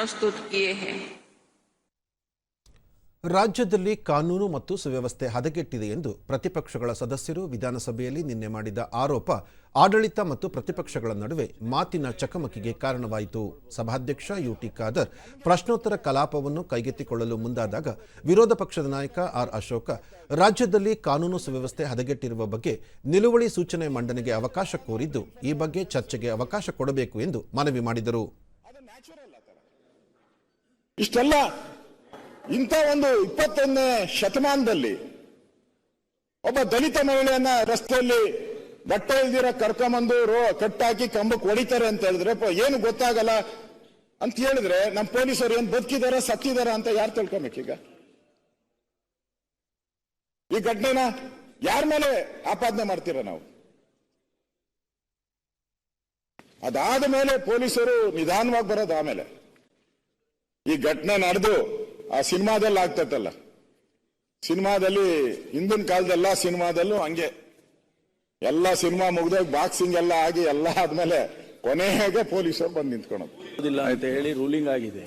प्रस्तुत किए हैं ರಾಜ್ಯದಲ್ಲಿ ಕಾನೂನು ಮತ್ತು ಸುವ್ಯವಸ್ಥೆ ಹದಗೆಟ್ಟಿದೆ ಎಂದು ಪ್ರತಿಪಕ್ಷಗಳ ಸದಸ್ಯರು ವಿಧಾನಸಭೆಯಲ್ಲಿ ನಿನ್ನೆ ಮಾಡಿದ ಆರೋಪ ಆಡಳಿತ ಮತ್ತು ಪ್ರತಿಪಕ್ಷಗಳ ನಡುವೆ ಮಾತಿನ ಚಕಮಕಿಗೆ ಕಾರಣವಾಯಿತು ಸಭಾಧ್ಯಕ್ಷ ಯುಟಿ ಖಾದರ್ ಪ್ರಶ್ನೋತ್ತರ ಕಲಾಪವನ್ನು ಕೈಗೆತ್ತಿಕೊಳ್ಳಲು ಮುಂದಾದಾಗ ವಿರೋಧ ಪಕ್ಷದ ನಾಯಕ ಆರ್ ಅಶೋಕ ರಾಜ್ಯದಲ್ಲಿ ಕಾನೂನು ಸುವ್ಯವಸ್ಥೆ ಹದಗೆಟ್ಟಿರುವ ಬಗ್ಗೆ ನಿಲುವಳಿ ಸೂಚನೆ ಮಂಡನೆಗೆ ಅವಕಾಶ ಕೋರಿದ್ದು ಈ ಬಗ್ಗೆ ಚರ್ಚೆಗೆ ಅವಕಾಶ ಕೊಡಬೇಕು ಎಂದು ಮನವಿ ಮಾಡಿದರು ಇಷ್ಟೆಲ್ಲ ಇಂಥ ಒಂದು ಇಪ್ಪತ್ತೊಂದನೇ ಶತಮಾನದಲ್ಲಿ ಒಬ್ಬ ದಲಿತ ಮಹಿಳೆಯನ್ನ ರಸ್ತೆಯಲ್ಲಿ ಬಟ್ಟೆ ಇಲ್ದಿರ ಕರ್ಕೊಂಬಂದು ರೋ ಕಟ್ಟಾಕಿ ಕಂಬಕ್ಕೆ ಹೊಡಿತಾರೆ ಅಂತ ಹೇಳಿದ್ರೆ ಏನು ಗೊತ್ತಾಗಲ್ಲ? ಅಂತ ಹೇಳಿದ್ರೆ ನಮ್ಮ ಪೊಲೀಸರು ಏನು ಬದುಕಿದಾರ, ಸತ್ತಿದಾರ ಅಂತ ಯಾರು ತಿಳ್ಕೊಬೇಕೀಗ? ಈ ಘಟನೆನ ಯಾರ ಮೇಲೆ ಆಪಾದನೆ ಮಾಡ್ತೀರ ನಾವು? ಅದಾದ ಮೇಲೆ ಪೊಲೀಸರು ನಿಧಾನವಾಗಿ ಬರೋದು ಆಮೇಲೆ. ಈ ಘಟನೆ ನಡೆದು ಆ ಸಿನಿಮಾದಲ್ಲಿ ಆಗ್ತೈತಲ್ಲ. ಸಿನಿಮಾದಲ್ಲಿ ಹಿಂದಿನ ಕಾಲದೆಲ್ಲ ಸಿನಿಮಾದಲ್ಲೂ ಹಂಗೆ. ಎಲ್ಲ ಸಿನಿಮಾ ಮುಗಿದಾಗ ಬಾಕ್ಸಿಂಗ್ ಎಲ್ಲ ಆಗಿ ಎಲ್ಲ ಆದ್ಮೇಲೆ ಕೊನೆಗೆ ಪೊಲೀಸರು ಬಂದು ನಿಂತ್ಕೊಳೋದು. ಇಲ್ಲ ಅಂತ ಹೇಳಿ ರೂಲಿಂಗ್ ಆಗಿದೆ.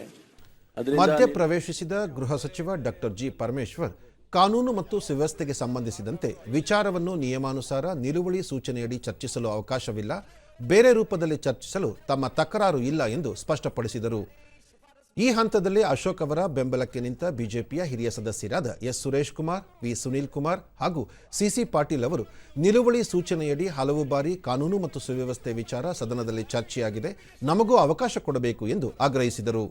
ಅದರಿಂದ ಮಧ್ಯ ಪ್ರವೇಶಿಸಿದ ಗೃಹ ಸಚಿವ ಡಾಕ್ಟರ್ ಜಿ ಪರಮೇಶ್ವರ್ ಕಾನೂನು ಮತ್ತು ಸುವ್ಯವಸ್ಥೆಗೆ ಸಂಬಂಧಿಸಿದಂತೆ ವಿಚಾರವನ್ನು ನಿಯಮಾನುಸಾರ ನಿಲುವಳಿ ಸೂಚನೆಯಡಿ ಚರ್ಚಿಸಲು ಅವಕಾಶವಿಲ್ಲ. ಬೇರೆ ರೂಪದಲ್ಲಿ ಚರ್ಚಿಸಲು ತಮ್ಮ ತಕರಾರು ಇಲ್ಲ ಎಂದು ಸ್ಪಷ್ಟಪಡಿಸಿದರು. ಈ ಹಂತದಲ್ಲಿ ಅಶೋಕ್ ಅವರ ಬೆಂಬಲಕ್ಕೆ ನಿಂತ ಬಿಜೆಪಿಯ ಹಿರಿಯ ಸದಸ್ಯರಾದ ಎಸ್ ಸುರೇಶ್ ಕುಮಾರ್, ವಿ ಸುನೀಲ್ ಕುಮಾರ್ ಹಾಗೂ ಸಿಸಿ ಪಾಟೀಲ್ ಅವರು ನಿಲುವಳಿ ಸೂಚನೆಯಡಿ ಹಲವು ಬಾರಿ ಕಾನೂನು ಮತ್ತು ಸುವ್ಯವಸ್ಥೆ ವಿಚಾರ ಸದನದಲ್ಲಿ ಚರ್ಚೆಯಾಗಿದೆ. ನಮಗೂ ಅವಕಾಶ ಕೊಡಬೇಕು ಎಂದು ಆಗ್ರಹಿಸಿದರು.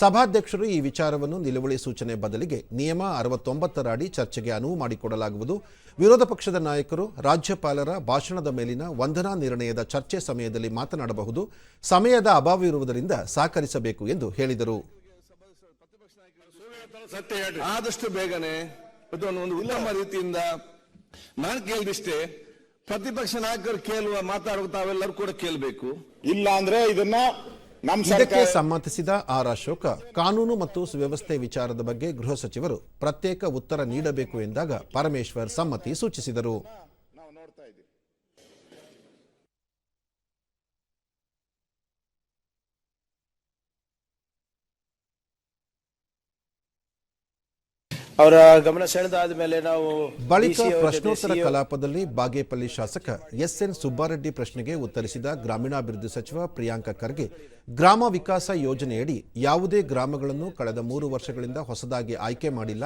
ಸಭಾಧ್ಯಕ್ಷರು ಈ ವಿಚಾರವನ್ನು ನಿಲುವಳಿ ಸೂಚನೆ ಬದಲಿಗೆ ನಿಯಮ ಅರವತ್ತೊಂಬತ್ತರ ಅಡಿ ಚರ್ಚೆಗೆ ಅನುವು ಮಾಡಿಕೊಡಲಾಗುವುದು. ವಿರೋಧ ಪಕ್ಷದ ನಾಯಕರು ರಾಜ್ಯಪಾಲರ ಭಾಷಣದ ಮೇಲಿನ ವಂದನಾ ನಿರ್ಣಯದ ಚರ್ಚೆ ಸಮಯದಲ್ಲಿ ಮಾತನಾಡಬಹುದು. ಸಮಯದ ಅಭಾವವಿರುವುದರಿಂದ ಸಹಕರಿಸಬೇಕು ಎಂದು ಹೇಳಿದರು. ಆದಷ್ಟು ಬೇಗನೆ ಒಂದು ಉತ್ತಮ ರೀತಿಯಿಂದ ನಾನು ಕೇಳಿದಿಷ್ಟೇ ಪ್ರತಿಪಕ್ಷ ನಾಯಕರು ಕೇಳುವ ಮಾತಾಡುವ ತಾವೆಲ್ಲರೂ ಕೂಡ ಕೇಳಬೇಕು. ಇಲ್ಲ ಅಂದ್ರೆ ಇದನ್ನ ಇದಕ್ಕೆ ಸಮ್ಮತಿಸಿದ ಆರ್ ಅಶೋಕ ಕಾನೂನು ಮತ್ತು ಸುವ್ಯವಸ್ಥೆ ವಿಚಾರದ ಬಗ್ಗೆ ಗೃಹ ಸಚಿವರು ಪ್ರತ್ಯೇಕ ಉತ್ತರ ನೀಡಬೇಕು ಎಂದಾಗ ಪರಮೇಶ್ವರ್ ಸಮ್ಮತಿ ಸೂಚಿಸಿದರು. ಅವರ ಗಮನ ಸೆಳೆದಾದ ಮೇಲೆ ನಾವು ಬಳಿಕ ಪ್ರಶ್ನೋತ್ತರ ಕಲಾಪದಲ್ಲಿ ಬಾಗೇಪಲ್ಲಿ ಶಾಸಕ ಎಸ್ ಎನ್ ಸುಬ್ಬಾರೆಡ್ಡಿ ಪ್ರಶ್ನೆಗೆ ಉತ್ತರಿಸಿದ ಗ್ರಾಮೀಣಾಭಿವೃದ್ಧಿ ಸಚಿವ ಪ್ರಿಯಾಂಕ ಖರ್ಗೆ ಗ್ರಾಮ ವಿಕಾಸ ಯೋಜನೆಯಡಿ ಯಾವುದೇ ಗ್ರಾಮಗಳನ್ನು ಕಳೆದ ಮೂರು ವರ್ಷಗಳಿಂದ ಹೊಸದಾಗಿ ಆಯ್ಕೆ ಮಾಡಿಲ್ಲ.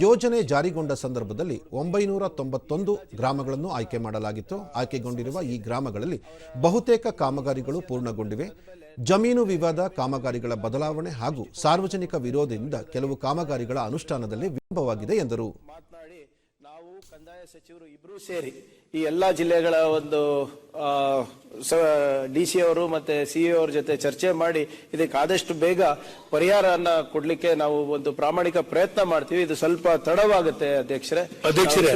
ಯೋಜನೆ ಜಾರಿಗೊಂಡ ಸಂದರ್ಭದಲ್ಲಿ ಒಂಬೈನೂರ ತೊಂಬತ್ತೊಂದು ಗ್ರಾಮಗಳನ್ನು ಆಯ್ಕೆ ಮಾಡಲಾಗಿತ್ತು. ಆಯ್ಕೆಗೊಂಡಿರುವ ಈ ಗ್ರಾಮಗಳಲ್ಲಿ ಬಹುತೇಕ ಕಾಮಗಾರಿಗಳು ಪೂರ್ಣಗೊಂಡಿವೆ. ಜಮೀನು ವಿವಾದ ಕಾಮಗಾರಿಗಳ ಬದಲಾವಣೆ ಹಾಗೂ ಸಾರ್ವಜನಿಕ ವಿರೋಧದಿಂದ ಕೆಲವು ಕಾಮಗಾರಿಗಳ ಅನುಷ್ಠಾನದಲ್ಲಿ ವಿಳಂಬವಾಗಿದೆ ಎಂದರು. ಮಾತನಾಡಿ ನಾವು ಕಂದಾಯ ಸಚಿವರು ಇಬ್ಬರೂ ಸೇರಿ ಈ ಎಲ್ಲ ಜಿಲ್ಲೆಗಳ ಒಂದು ಡಿ ಸಿ ಅವರು ಮತ್ತೆ ಸಿ ಅವ್ರ ಜೊತೆ ಚರ್ಚೆ ಮಾಡಿ ಇದಕ್ಕೆ ಆದಷ್ಟು ಬೇಗ ಪರಿಹಾರನ ಕೊಡ್ಲಿಕ್ಕೆ ನಾವು ಒಂದು ಪ್ರಾಮಾಣಿಕ ಪ್ರಯತ್ನ ಮಾಡ್ತೀವಿ. ಇದು ಸ್ವಲ್ಪ ತಡವಾಗುತ್ತೆ ಅಧ್ಯಕ್ಷರೇ. ಅಧ್ಯಕ್ಷರೇ.